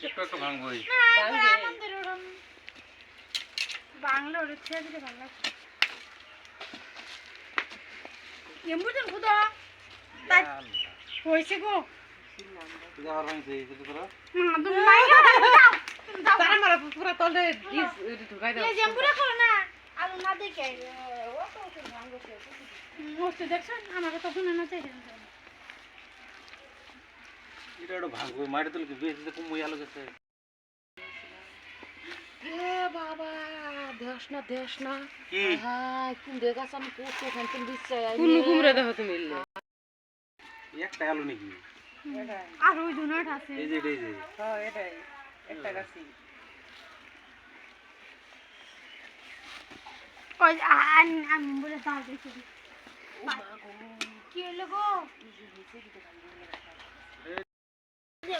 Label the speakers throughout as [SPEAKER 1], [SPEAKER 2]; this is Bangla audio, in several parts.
[SPEAKER 1] একটু একটু ভাঙবই
[SPEAKER 2] বাংলা ওর ছেড়ে দিলে বাংলা এমবুজন খুদা তাই হয়েছে গো। আমাকে তো শুনে না চাই
[SPEAKER 1] এটা একটু ভাঙবই মাটি তুলে কি বেশি তো কমই আলো গেছে?
[SPEAKER 3] বাবা দেশ না দেশ না।
[SPEAKER 1] কি?
[SPEAKER 3] হাই কোন দেখা সাম কোটো খান তুমি দিচ্ছে কোন কুমড়ে দেখো তুমি
[SPEAKER 1] একটা আলো নাকি?
[SPEAKER 2] আর ওই দুনাট আছে।
[SPEAKER 1] এই যে এই যে
[SPEAKER 3] হ্যাঁ এটাই একটা গাছি
[SPEAKER 2] কই আমি আমি বলে দাও দেখি। কি হলো গো যে মা সে তো এরকম তো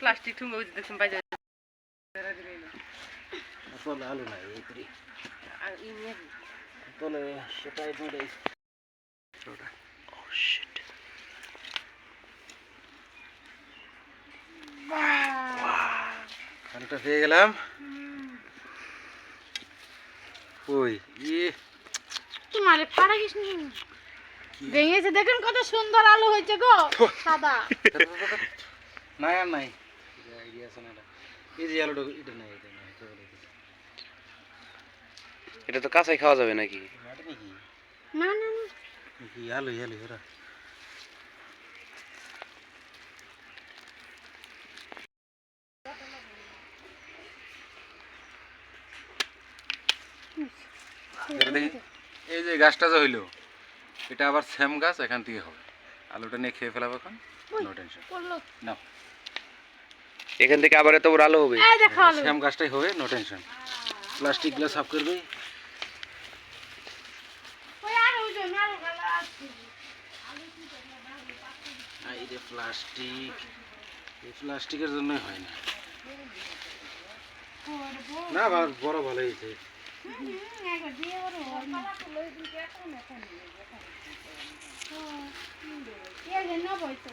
[SPEAKER 1] প্লাস্টিক
[SPEAKER 3] ঠুঙ্গা দেখছেন বাইরে
[SPEAKER 1] তলে আলো নাই এই করি
[SPEAKER 3] আর ই নিয়ে
[SPEAKER 1] তলে সেটাই খানটা পেয়ে গেলাম ওই ইয়ে
[SPEAKER 2] তোমারে ফাড়া গেছ নি ভেঙেছে দেখেন কত সুন্দর আলু হয়েছে গো। সাদা।
[SPEAKER 1] নাই। আর নাই আইডিয়া আছে না এটা। এই যে আলোটা এটা নাই এটা
[SPEAKER 4] তো কাঁচাই খাওয়া যাবে নাকি?
[SPEAKER 2] না না না।
[SPEAKER 1] নাকি আলো আলো এরা। এই যে গাছটা যে হইল। এটা আবার সেম গাছ এখান থেকে হবে। আলুটা নিয়ে খেয়ে ফেলাবো এখন। নো টেনশন
[SPEAKER 4] এখান থেকে আবার এত বড় আলো হবে।
[SPEAKER 2] এই দেখো আলু।
[SPEAKER 1] সেম গাছটাই হবে নো টেনশন সাফ করবে।
[SPEAKER 2] আলু গালা
[SPEAKER 1] এই যে প্লাস্টিক এই প্লাস্টিকের জন্যই হয় না। না বা- বড় ভালো হয়েছে
[SPEAKER 2] একবার দিয়ে ওর এই যে নবই তো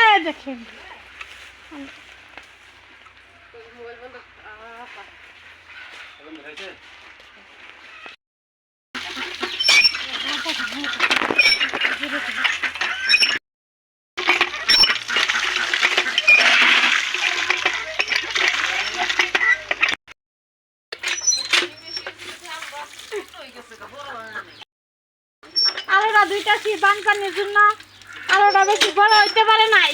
[SPEAKER 2] এই দেখেন আলোটা দুইটা কি বানপানির জন্য আলোটা বেশি বড় হইতে পারে নাই?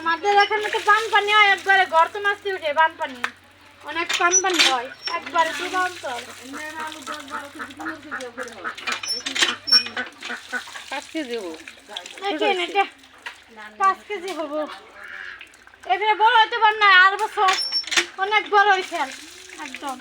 [SPEAKER 2] আমাদের এখানে তো বানপানি হয় একবারে গর্ত মাছতে উঠে বানপানি। অনেক বানপানি হয় একবারে ডুবা অঞ্চল
[SPEAKER 3] পাঁচ কেজি হব।
[SPEAKER 2] পাঁচ কেজি হব। এখানে বড় হইতে পার না আর বছর। অনেক বড় হয়েছে একদম।